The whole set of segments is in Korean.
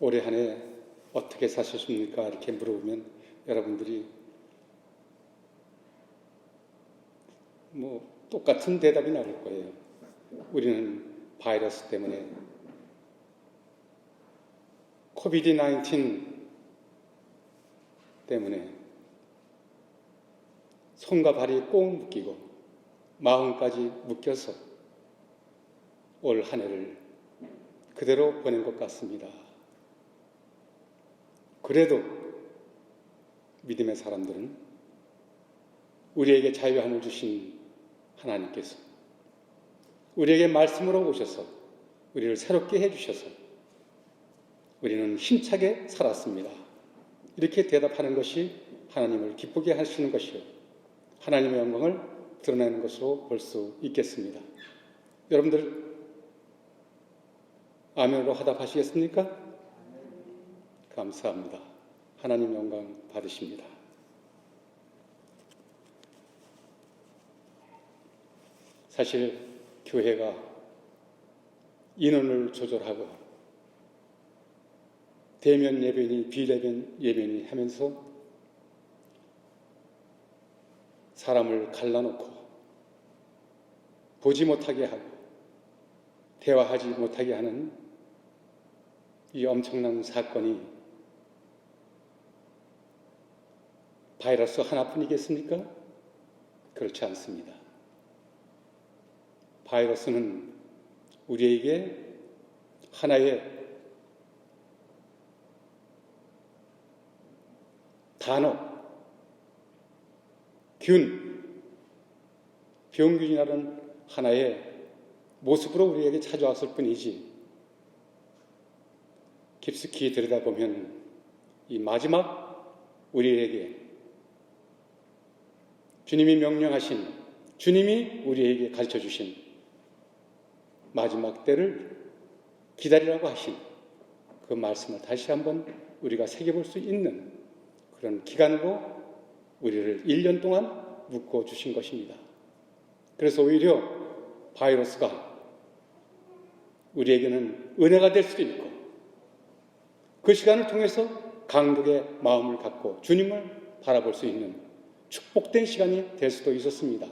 올해 한 해 어떻게 사셨습니까? 이렇게 물어보면 여러분들이 뭐 똑같은 대답이 나올 거예요. 우리는 바이러스 때문에 코비드 19 때문에 손과 발이 꼭 묶이고 마음까지 묶여서 올 한 해를 그대로 보낸 것 같습니다. 그래도 믿음의 사람들은 우리에게 자유함을 주신 하나님께서 우리에게 말씀으로 오셔서 우리를 새롭게 해주셔서 우리는 힘차게 살았습니다. 이렇게 대답하는 것이 하나님을 기쁘게 하시는 것이요. 하나님의 영광을 드러내는 것으로 볼 수 있겠습니다. 여러분들, 아멘으로 화답하시겠습니까? 감사합니다. 하나님 영광 받으십니다. 사실 교회가 인원을 조절하고 대면 예배니 비대면 예배니 하면서 사람을 갈라놓고 보지 못하게 하고 대화하지 못하게 하는 이 엄청난 사건이 바이러스 하나뿐이겠습니까? 그렇지 않습니다. 바이러스는 우리에게 하나의 단어, 균, 병균이라는 하나의 모습으로 우리에게 찾아왔을 뿐이지 깊숙이 들여다보면 이 마지막 우리에게 주님이 명령하신 주님이 우리에게 가르쳐 주신 마지막 때를 기다리라고 하신 그 말씀을 다시 한번 우리가 새겨볼 수 있는 그런 기간으로 우리를 1년 동안 묶어 주신 것입니다. 그래서 오히려 바이러스가 우리에게는 은혜가 될 수도 있고 그 시간을 통해서 강독의 마음을 갖고 주님을 바라볼 수 있는 축복된 시간이 될 수도 있었습니다.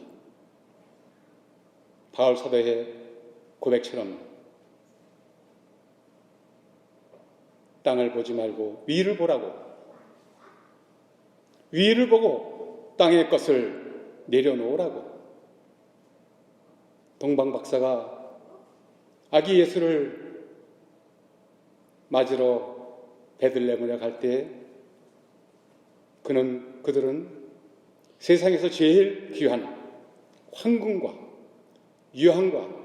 바울 사도의 고백처럼 땅을 보지 말고 위를 보라고 위를 보고 땅의 것을 내려놓으라고 동방 박사가 아기 예수를 맞으러 베들레헴에 갈 때 그는 그들은 세상에서 제일 귀한 황금과 유황과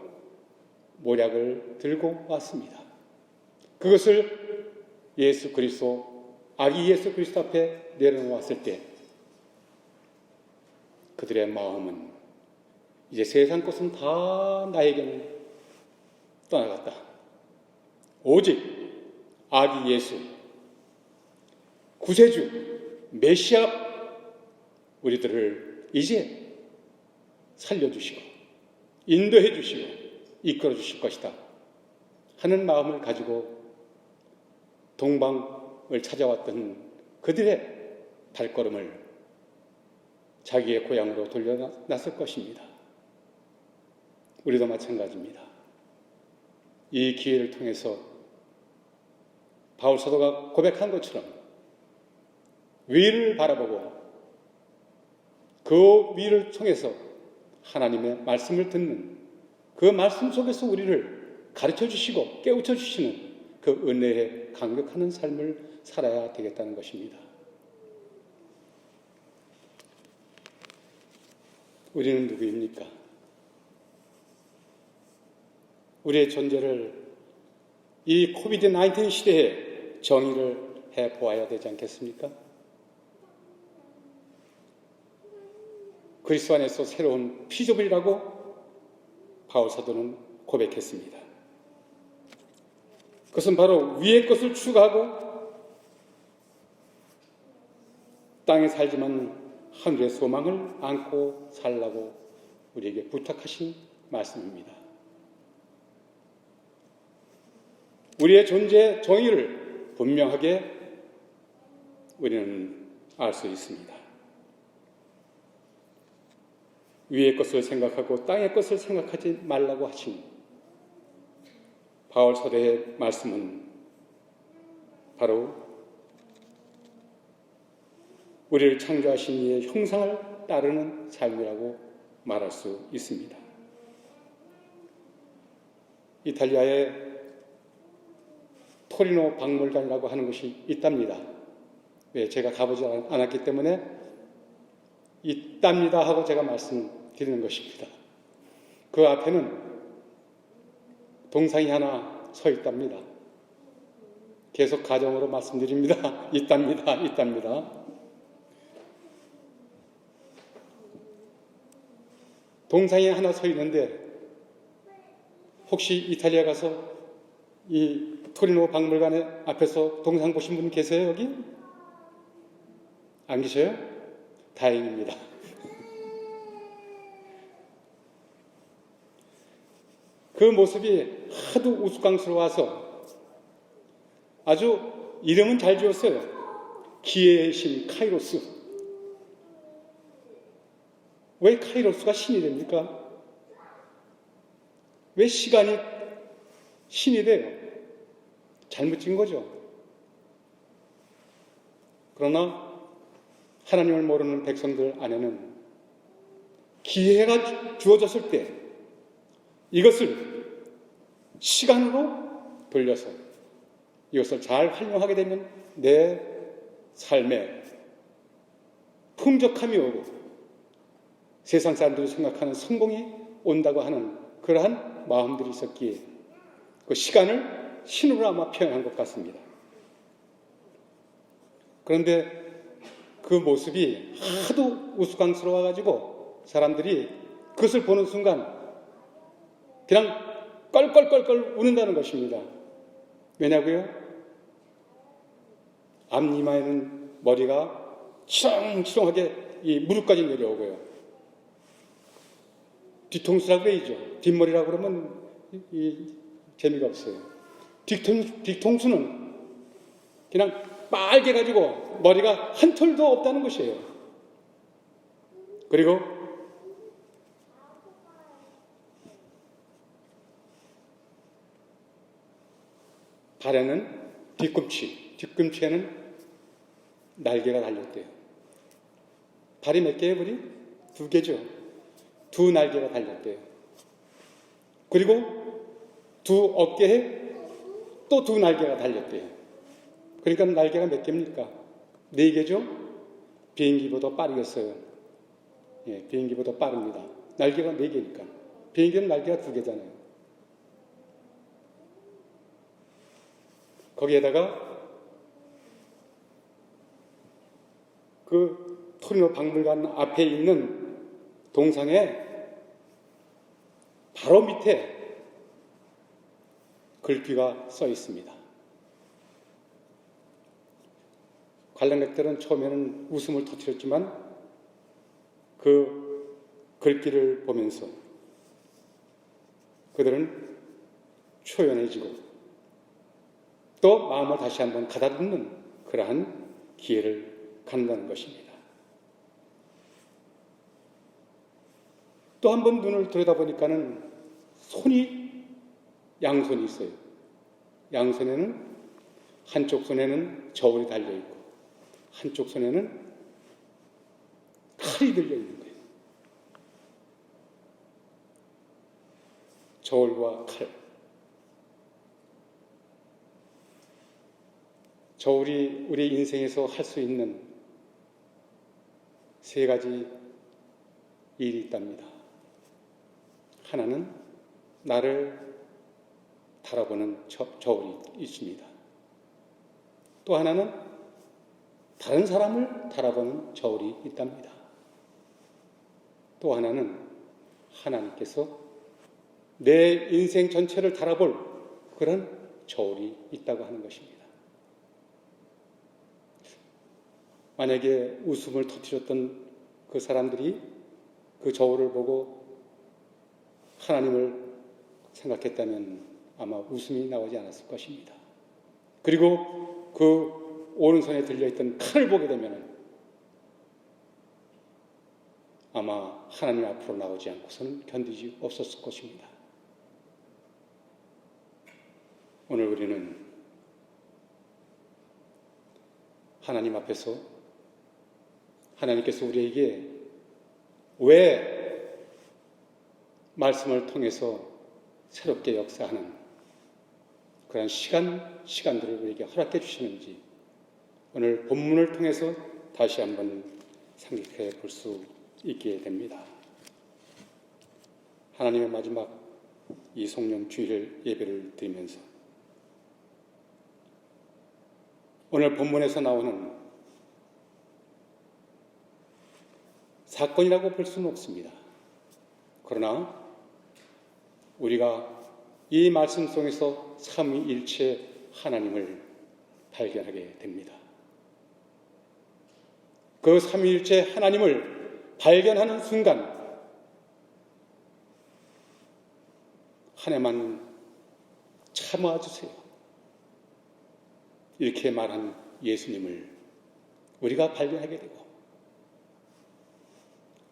모략을 들고 왔습니다. 그것을 예수 그리스도 아기 예수 그리스도 앞에 내려놓았을 때 그들의 마음은 이제 세상 것은 다 나에게는 떠나갔다. 오직 아기 예수 구세주 메시아 우리들을 이제 살려주시고 인도해 주시고 이끌어 주실 것이다 하는 마음을 가지고 동방을 찾아왔던 그들의 발걸음을 자기의 고향으로 돌려놨을 것입니다. 우리도 마찬가지입니다. 이 기회를 통해서 바울 사도가 고백한 것처럼 위를 바라보고 그 위를 통해서 하나님의 말씀을 듣는 그 말씀 속에서 우리를 가르쳐 주시고 깨우쳐 주시는 그 은혜에 강력하는 삶을 살아야 되겠다는 것입니다. 우리는 누구입니까? 우리의 존재를 이 코비드 19 시대에 정의를 해 보아야 되지 않겠습니까? 그리스도 안에서 새로운 피조물이라고 바울 사도는 고백했습니다. 그것은 바로 위의 것을 추구하고 땅에 살지만 하늘의 소망을 안고 살라고 우리에게 부탁하신 말씀입니다. 우리의 존재 정의를 분명하게 우리는 알 수 있습니다. 위의 것을 생각하고 땅의 것을 생각하지 말라고 하신 바울 서대의 말씀은 바로 우리를 창조하신 이의 형상을 따르는 삶이라고 말할 수 있습니다. 이탈리아의 토리노 박물관이라고 하는 것이 있답니다. 왜 제가 가보지 않았기 때문에 있답니다 하고 제가 말씀 드리는 것입니다. 그 앞에는 동상이 하나 서 있답니다. 계속 가정으로 말씀드립니다. 있답니다. 있답니다. 동상이 하나 서 있는데 혹시 이탈리아 가서 이 토리노 박물관에 앞에서 동상 보신 분 계세요 여기? 안 계셔요? 다행입니다. 그 모습이 하도 우스꽝스러워서 아주 이름은 잘 지었어요. 기회의 신 카이로스. 왜 카이로스가 신이 됩니까? 왜 시간이 신이 돼요? 잘못 진 거죠. 그러나 하나님을 모르는 백성들 안에는 기회가 주어졌을 때 이것을 시간으로 돌려서 이것을 잘 활용하게 되면 내 삶에 풍족함이 오고 세상 사람들이 생각하는 성공이 온다고 하는 그러한 마음들이 있었기에 그 시간을 신으로 아마 표현한 것 같습니다. 그런데 그 모습이 하도 우스꽝스러워 가지고 사람들이 그것을 보는 순간 그냥 껄껄껄껄 우는다는 것입니다. 왜냐고요? 앞니마에는 머리가 치렁치렁하게 이 무릎까지 내려오고요. 뒤통수라고 그래야죠. 뒷머리라고 그러면 이, 이 재미가 없어요. 뒤통, 뒤통수는 그냥 빨개 가지고 머리가 한 털도 없다는 것이에요. 그리고 발에는 뒤꿈치, 뒤꿈치에는 날개가 달렸대요. 발이 몇 개예요, 우리? 두 개죠. 두 날개가 달렸대요. 그리고 두 어깨에 또 두 날개가 달렸대요. 그러니까 날개가 몇 개입니까? 네 개죠? 비행기보다 빠르겠어요. 예, 비행기보다 빠릅니다. 날개가 네 개니까. 비행기는 날개가 두 개잖아요. 거기에다가 그 토리노 박물관 앞에 있는 동상에 바로 밑에 글귀가 써 있습니다. 관람객들은 처음에는 웃음을 터뜨렸지만 그 글귀를 보면서 그들은 초연해지고 또 마음을 다시 한번 가다듬는 그러한 기회를 갖는다는 것입니다. 또 한 번 눈을 들여다보니까는 손이 양손이 있어요. 양손에는 한쪽 손에는 저울이 달려 있고 한쪽 손에는 칼이 들려 있는 거예요. 저울과 칼. 저울이 우리 인생에서 할 수 있는 세 가지 일이 있답니다. 하나는 나를 달아보는 저, 저울이 있습니다. 또 하나는 다른 사람을 달아보는 저울이 있답니다. 또 하나는 하나님께서 내 인생 전체를 달아볼 그런 저울이 있다고 하는 것입니다. 만약에 웃음을 터뜨렸던 그 사람들이 그 저울을 보고 하나님을 생각했다면 아마 웃음이 나오지 않았을 것입니다. 그리고 그 오른손에 들려있던 칼을 보게 되면 아마 하나님 앞으로 나오지 않고서는 견디지 없었을 것입니다. 오늘 우리는 하나님 앞에서 하나님께서 우리에게 왜 말씀을 통해서 새롭게 역사하는 그런 시간, 시간들을 우리에게 허락해 주시는지 오늘 본문을 통해서 다시 한번 생각해 볼 수 있게 됩니다. 하나님의 마지막 이 송년 주일 예배를 드리면서 오늘 본문에서 나오는 사건이라고 볼 수는 없습니다. 그러나 우리가 이 말씀 속에서 삼위일체 하나님을 발견하게 됩니다. 그 삼위일체 하나님을 발견하는 순간 한 해만 참아 주세요. 이렇게 말한 예수님을 우리가 발견하게 되고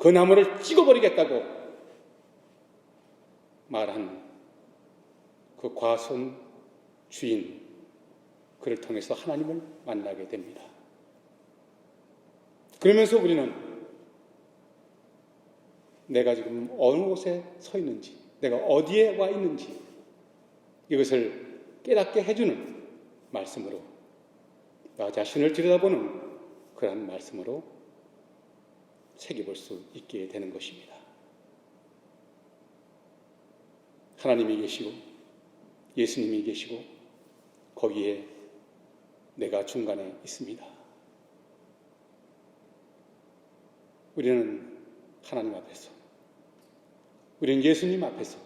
그 나무를 찍어버리겠다고 말한 그 과손 주인 그를 통해서 하나님을 만나게 됩니다. 그러면서 우리는 내가 지금 어느 곳에 서 있는지, 내가 어디에 와 있는지 이것을 깨닫게 해주는 말씀으로 나 자신을 들여다보는 그러한 말씀으로 새겨볼 수 있게 되는 것입니다. 하나님이 계시고 예수님이 계시고 거기에 내가 중간에 있습니다. 우리는 하나님 앞에서 우리는 예수님 앞에서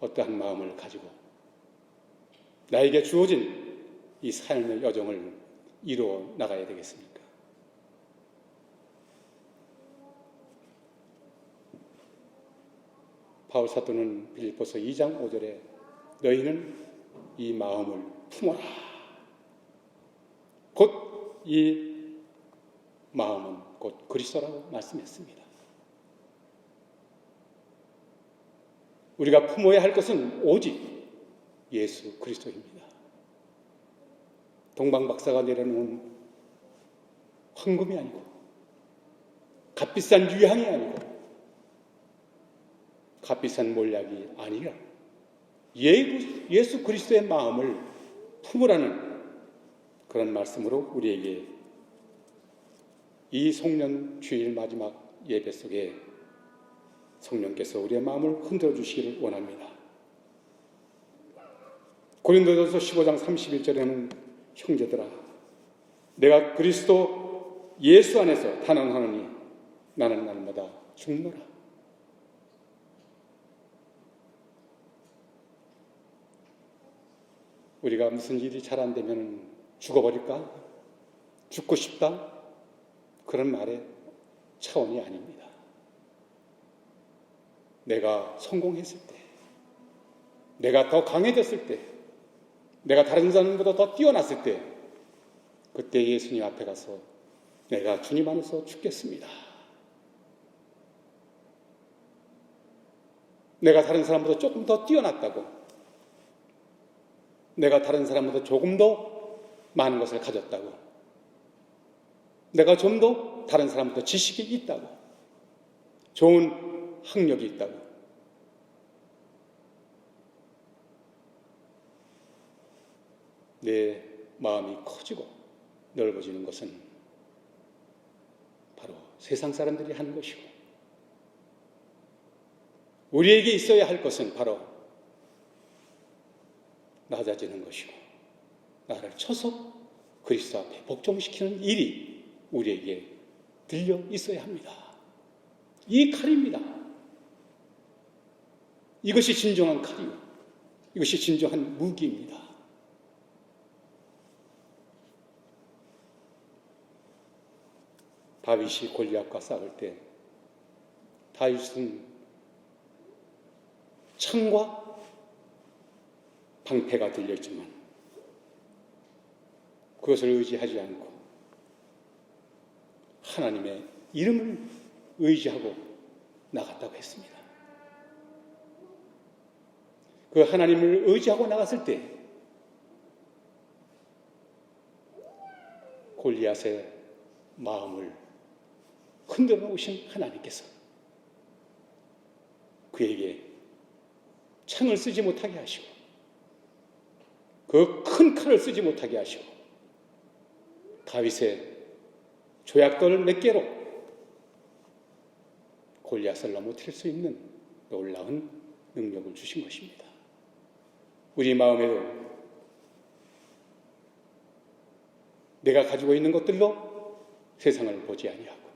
어떠한 마음을 가지고 나에게 주어진 이 삶의 여정을 이루어 나가야 되겠습니까? 바울 사도는 빌립보서 2장 5절에 너희는 이 마음을 품어라. 곧 이 마음은 곧 그리스도라고 말씀했습니다. 우리가 품어야 할 것은 오직 예수 그리스도입니다. 동방 박사가 내려놓은 황금이 아니고 값비싼 유향이 아니고 값비싼 몰약이 아니라 예수 그리스도의 마음을 품으라는 그런 말씀으로 우리에게 이 송년 주일 마지막 예배 속에 성령께서 우리의 마음을 흔들어 주시기를 원합니다. 고린도전서 15장 31절에는 형제들아 내가 그리스도 예수 안에서 단언하노니 나는 날마다 죽노라. 우리가 무슨 일이 잘 안 되면 죽어버릴까? 죽고 싶다? 그런 말의 차원이 아닙니다. 내가 성공했을 때, 내가 더 강해졌을 때, 내가 다른 사람보다 더 뛰어났을 때, 그때 예수님 앞에 가서 내가 주님 안에서 죽겠습니다. 내가 다른 사람보다 조금 더 뛰어났다고, 내가 다른 사람보다 조금 더 많은 것을 가졌다고, 내가 좀 더 다른 사람보다 지식이 있다고, 좋은 학력이 있다고, 내 마음이 커지고 넓어지는 것은 바로 세상 사람들이 하는 것이고, 우리에게 있어야 할 것은 바로 낮아지는 것이고, 나를 쳐서 그리스도 앞에 복종시키는 일이 우리에게 들려 있어야 합니다. 이 칼입니다. 이것이 진정한 칼이요. 이것이 진정한 무기입니다. 다윗이 골리앗과 싸울 때 다윗은 창과 방패가 들렸지만 그것을 의지하지 않고 하나님의 이름을 의지하고 나갔다고 했습니다. 그 하나님을 의지하고 나갔을 때 골리앗의 마음을 흔들어 놓으신 하나님께서 그에게 창을 쓰지 못하게 하시고 그 큰 칼을 쓰지 못하게 하시고 다윗의 조약돌 몇 개로 골리앗을 넘어뜨릴 수 있는 놀라운 능력을 주신 것입니다. 우리 마음에도 내가 가지고 있는 것들로 세상을 보지 아니하고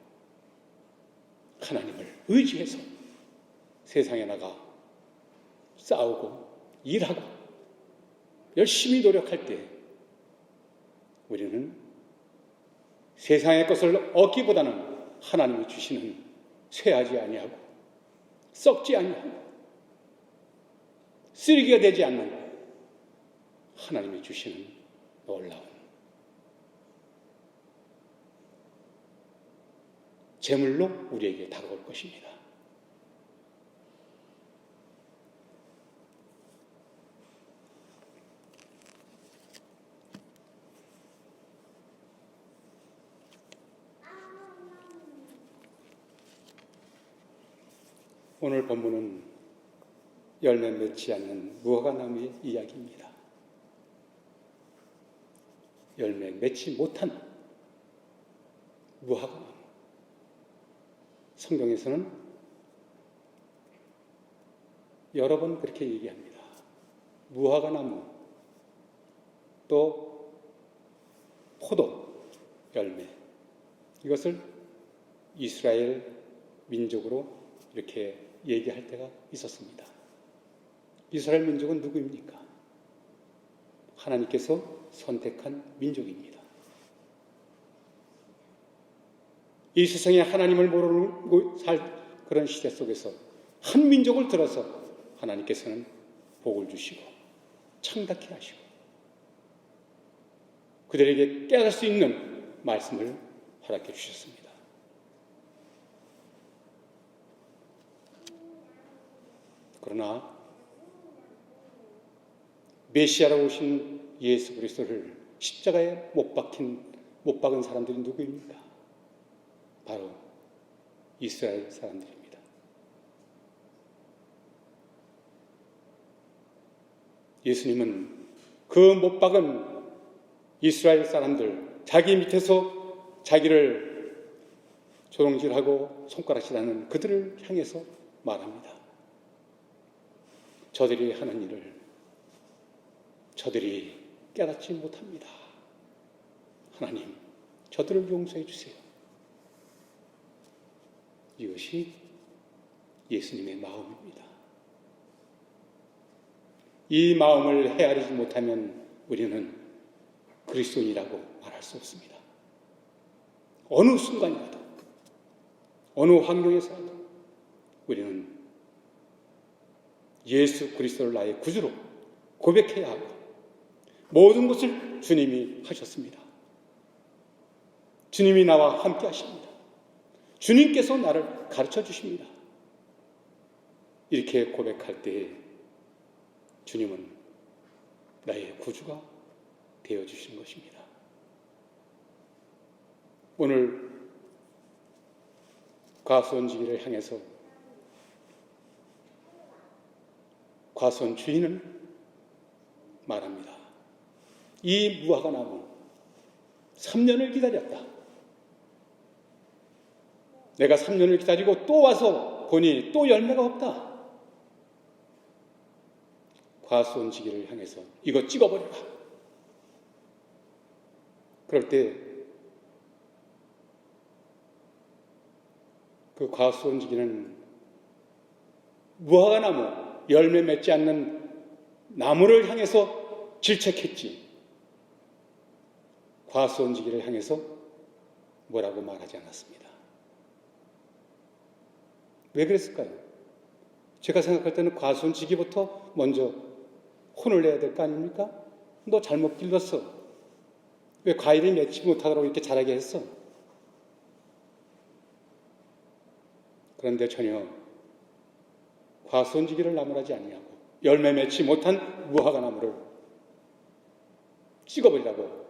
하나님을 의지해서 세상에 나가 싸우고 일하고 열심히 노력할 때 우리는 세상의 것을 얻기보다는 하나님이 주시는 쇠하지 아니하고 썩지 아니하고 쓰레기가 되지 않는 하나님이 주시는 놀라운 재물로 우리에게 다가올 것입니다. 오늘 본문은 열매 맺지 않는 무화과나무의 이야기입니다. 열매 맺지 못한 무화과나무. 성경에서는 여러 번 그렇게 얘기합니다. 무화과나무, 또 포도 열매. 이것을 이스라엘 민족으로 이렇게 얘기할 때가 있었습니다. 이스라엘 민족은 누구입니까? 하나님께서 선택한 민족입니다. 이 세상에 하나님을 모르고 살 그런 시대 속에서 한 민족을 들어서 하나님께서는 복을 주시고 창답케 하시고 그들에게 깨달을 수 있는 말씀을 허락해 주셨습니다. 그러나 메시아로 오신 예수 그리스도를 십자가에 못 박힌 못 박은 사람들이 누구입니까? 바로 이스라엘 사람들입니다. 예수님은 그 못 박은 이스라엘 사람들 자기 밑에서 자기를 조롱질하고 손가락질하는 그들을 향해서 말합니다. 저들이 하는 일을 저들이 깨닫지 못합니다. 하나님, 저들을 용서해 주세요. 이것이 예수님의 마음입니다. 이 마음을 헤아리지 못하면 우리는 그리스도인이라고 말할 수 없습니다. 어느 순간이라도, 어느 환경에서라도 우리는 예수 그리스도를 나의 구주로 고백해야 하고 모든 것을 주님이 하셨습니다. 주님이 나와 함께 하십니다. 주님께서 나를 가르쳐 주십니다. 이렇게 고백할 때 주님은 나의 구주가 되어 주신 것입니다. 오늘 과수원지기를 향해서 과수원 주인은 말합니다. 이 무화과 나무 3년을 기다렸다. 내가 3년을 기다리고 또 와서 보니 또 열매가 없다. 과수원지기를 향해서 이거 찍어버려라. 그럴 때 그 과수원지기는 무화과 나무 열매 맺지 않는 나무를 향해서 질책했지. 과수원지기를 향해서 뭐라고 말하지 않았습니다. 왜 그랬을까요? 제가 생각할 때는 과수원지기부터 먼저 혼을 내야 될 거 아닙니까? 너 잘못 길렀어. 왜 과일을 맺지 못하도록 이렇게 자라게 했어? 그런데 전혀 과수원지기를 나무라지 아니하고 열매 맺지 못한 무화과 나무를 찍어버리라고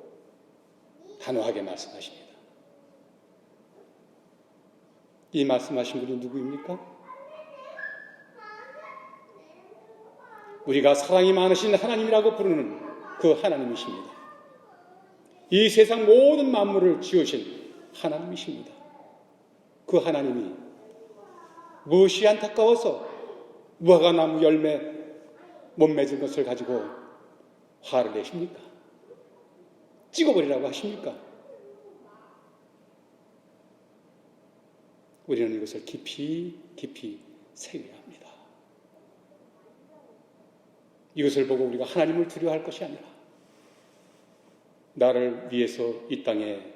단호하게 말씀하십니다. 이 말씀하신 분이 누구입니까? 우리가 사랑이 많으신 하나님이라고 부르는 그 하나님이십니다. 이 세상 모든 만물을 지으신 하나님이십니다. 그 하나님이 무엇이 안타까워서 무화과 나무 열매 못 맺은 것을 가지고 화를 내십니까? 찍어버리라고 하십니까? 우리는 이것을 깊이 깊이 새겨야 합니다. 이것을 보고 우리가 하나님을 두려워할 것이 아니라 나를 위해서 이 땅에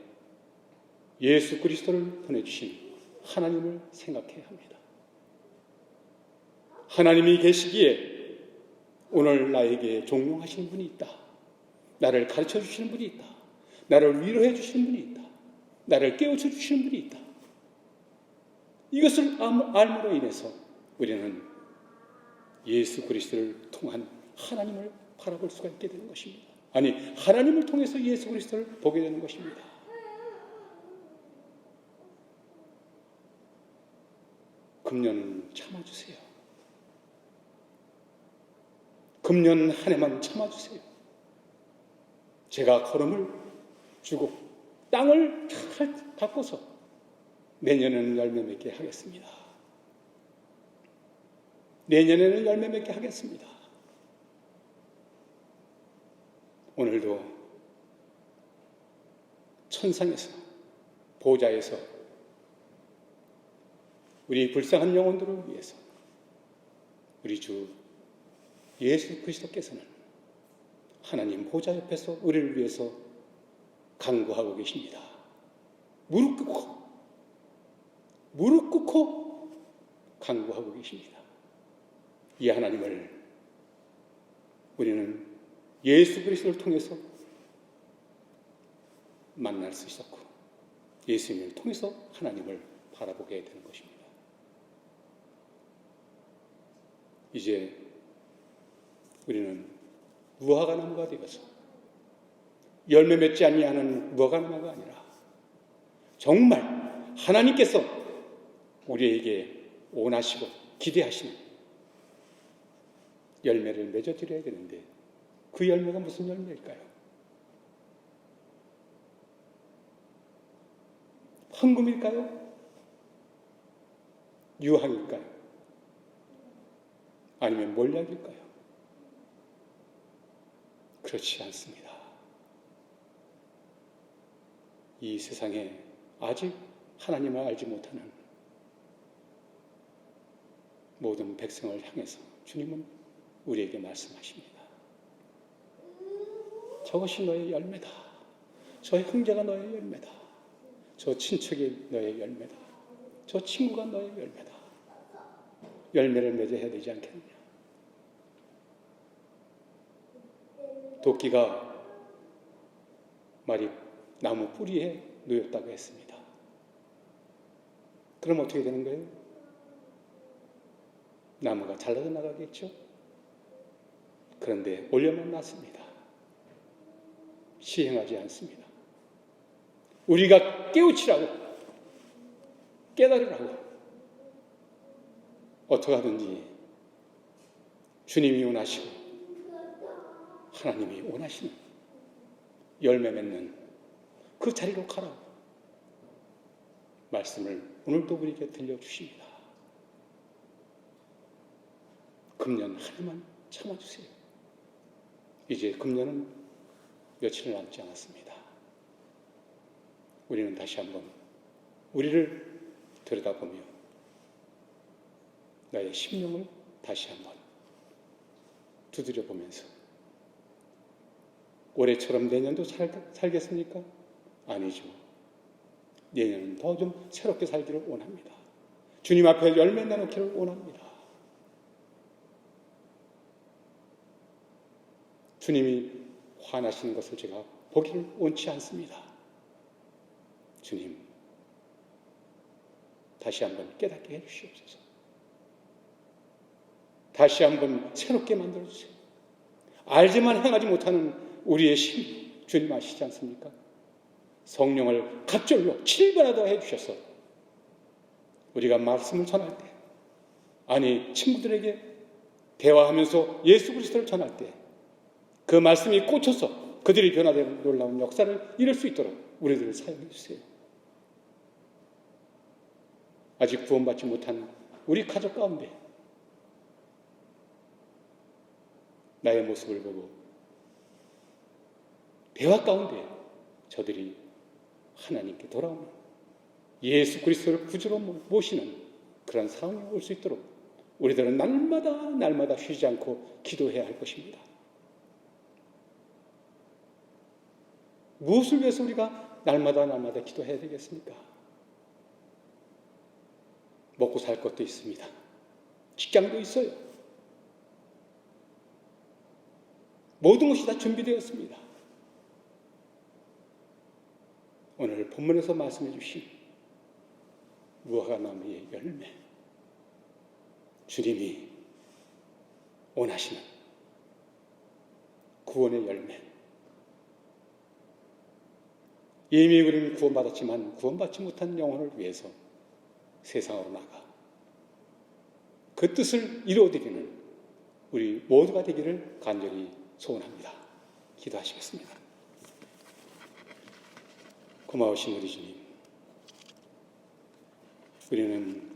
예수 그리스도를 보내주신 하나님을 생각해야 합니다. 하나님이 계시기에 오늘 나에게 종용하시는 분이 있다. 나를 가르쳐 주시는 분이 있다. 나를 위로해 주시는 분이 있다. 나를 깨우쳐 주시는 분이 있다. 이것을 알- 알므로 인해서 우리는 예수 그리스도를 통한 하나님을 바라볼 수가 있게 되는 것입니다. 아니, 하나님을 통해서 예수 그리스도를 보게 되는 것입니다. 금년은 참아주세요. 금년 한 해만 참아주세요. 제가 걸음을 주고 땅을 잘 바꿔서 내년에는 열매 맺게 하겠습니다. 내년에는 열매 맺게 하겠습니다. 오늘도 천상에서 보좌에서 우리 불쌍한 영혼들을 위해서 우리 주 예수 그리스도께서는 하나님 보좌 옆에서 우리를 위해서 강구하고 계십니다. 무릎 꿇고 무릎 꿇고 강구하고 계십니다. 이 하나님을 우리는 예수 그리스도를 통해서 만날 수 있었고 예수님을 통해서 하나님을 바라보게 되는 것입니다. 이제 우리는 무화과 나무가 되어서 열매 맺지 아니하는 무화과 나무가 아니라 정말 하나님께서 우리에게 원하시고 기대하시는 열매를 맺어드려야 되는데 그 열매가 무슨 열매일까요? 황금일까요? 유황일까요? 아니면 몰약일까요? 그렇지 않습니다. 이 세상에 아직 하나님을 알지 못하는 모든 백성을 향해서 주님은 우리에게 말씀하십니다. 저것이 너의 열매다. 저 형제가 너의 열매다. 저 친척이 너의 열매다. 저 친구가 너의 열매다. 열매를 맺어야 되지 않겠느냐. 도끼가 말이 나무 뿌리에 놓였다고 했습니다. 그럼 어떻게 되는 거예요? 나무가 잘라져 나가겠죠? 그런데 올려만 놨습니다. 시행하지 않습니다. 우리가 깨우치라고, 깨달으라고, 어떻게 하든지 주님이 원하시고 하나님이 원하시는 열매 맺는 그 자리로 가라고 말씀을 오늘도 우리에게 들려주십니다. 금년 한 해만 참아주세요. 이제 금년은 며칠 남지 않았습니다. 우리는 다시 한번 우리를 들여다보며 나의 심령을 다시 한번 두드려 보면서 올해처럼 내년도 살, 살겠습니까? 아니죠. 내년은 더 좀 새롭게 살기를 원합니다. 주님 앞에 열매 내놓기를 원합니다. 주님이 화나시는 것을 제가 보기를 원치 않습니다. 주님, 다시 한번 깨닫게 해주시옵소서. 다시 한번 새롭게 만들어주세요. 알지만 행하지 못하는 우리의 심, 주님 아시지 않습니까? 성령을 갑절로 7번이라도 해주셔서 우리가 말씀을 전할 때, 아니, 친구들에게 대화하면서 예수 그리스도를 전할 때, 그 말씀이 꽂혀서 그들이 변화되는 놀라운 역사를 이룰 수 있도록 우리들을 사용해 주세요. 아직 구원받지 못한 우리 가족 가운데 나의 모습을 보고 대화 가운데 저들이 하나님께 돌아오는 예수 그리스도를 구주로 모시는 그런 상황이 올 수 있도록 우리들은 날마다 날마다 쉬지 않고 기도해야 할 것입니다. 무엇을 위해서 우리가 날마다 날마다 기도해야 되겠습니까? 먹고 살 것도 있습니다. 직장도 있어요. 모든 것이 다 준비되었습니다. 오늘 본문에서 말씀해 주신 무화과나무의 열매, 주님이 원하시는 구원의 열매, 이미 우리는 구원받았지만 구원받지 못한 영혼을 위해서 세상으로 나가 그 뜻을 이루어드리는 우리 모두가 되기를 간절히 소원합니다. 기도하시겠습니다. 고마우신 우리 주님, 우리는